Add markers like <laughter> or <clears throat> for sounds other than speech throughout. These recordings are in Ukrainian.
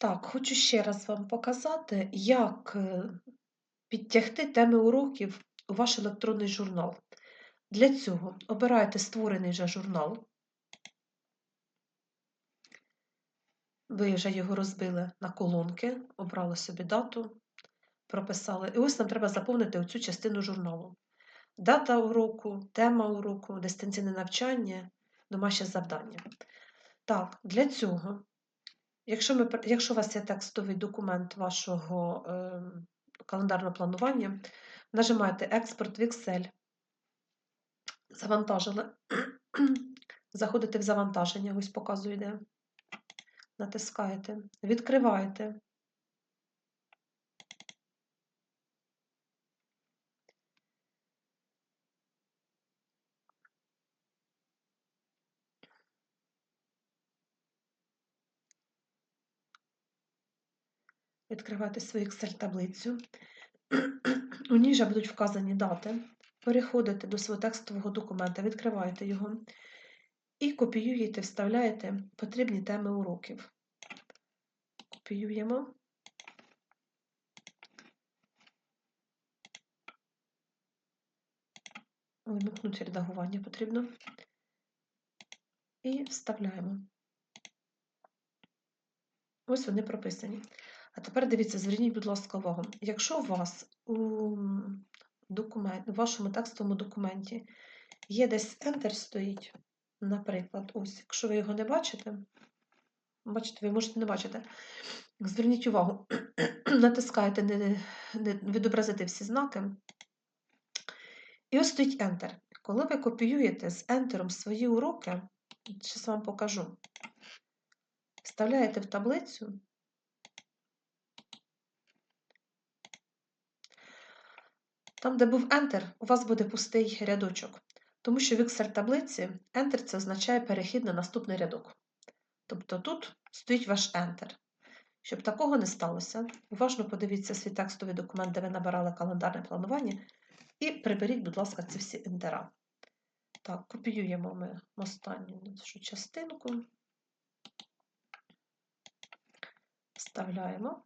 Так, хочу ще раз вам показати, як е, підтягти теми уроків у ваш електронний журнал. Для цього обирайте створений вже журнал. Ви вже його розбили на колонки, обрали собі дату, прописали. І ось нам треба заповнити оцю частину журналу. Дата уроку, тема уроку, дистанційне навчання, домашнє завдання. Так, для цього Якщо ми, якщо у вас є текстовий документ вашого е, календарного планування, нажимаєте Експорт в Excel, завантажили, <clears throat> заходите в завантаження, ось показує де, натискаєте, відкриваєте. Відкривайте свою Excel-таблицю. <clears throat> У ній вже будуть вказані дати. Переходите до свого текстового документа, відкриваєте його і копіюєте, вставляєте потрібні теми уроків. Копіюємо. Вимикнути редагування потрібно. І вставляємо. Ось вони прописані. А тепер дивіться, зверніть, будь ласка, увагу. Якщо у вас у, документ, у вашому текстовому документі є десь Enter стоїть, наприклад, ось, якщо ви його не бачите, бачите, ви можете не бачити. Зверніть увагу, <clears throat> натискаєте не, не відобразити всі знаки. І ось стоїть Enter. Коли ви копіюєте з Enter свої уроки, зараз вам покажу, вставляєте в таблицю. Там, де був Enter, у вас буде пустий рядочок, тому що в Excel-таблиці Enter це означає перехід на наступний рядок. Тобто тут стоїть ваш Enter. Щоб такого не сталося, уважно подивіться свій текстовий документ, де ви набирали календарне планування, і приберіть, будь ласка, ці всі ентера. Так, копіюємо ми останню нашу частинку, вставляємо.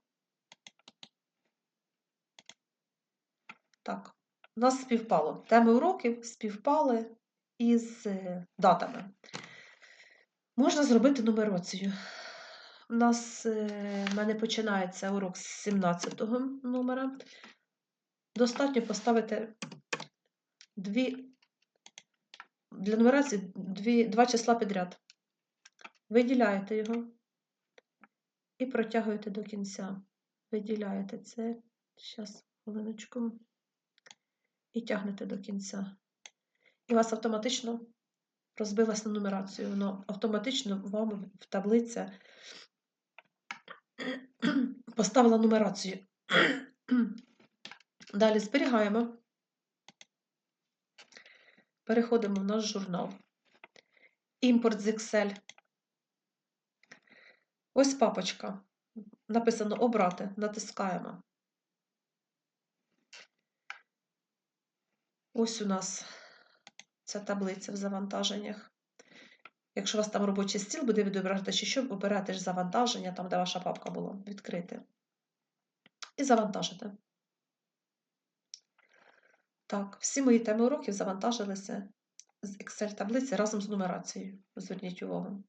Так, у нас співпало. Теми уроків співпали із е, датами. Можна зробити нумерацію. У нас е, в мене починається урок з 17 го номера. Достатньо поставити дві, для нумерації дві, два числа підряд. Виділяєте його і протягуєте до кінця. Виділяєте це. Зараз, хвилиночку і тягнете до кінця. І вас автоматично розбилась на нумерацію. Воно автоматично вам в таблиця поставила нумерацію. Далі зберігаємо. Переходимо в наш журнал. Імпорт з Excel. Ось папочка. Написано Обрати. Натискаємо. Ось у нас ця таблиця в завантаженнях. Якщо у вас там робочий стіл буде відображати, що, оберете ж завантаження, там, де ваша папка була, відкрити. І завантажити. Так, всі мої теми уроків завантажилися з Excel-таблиці разом з нумерацією. Зверніть увагу.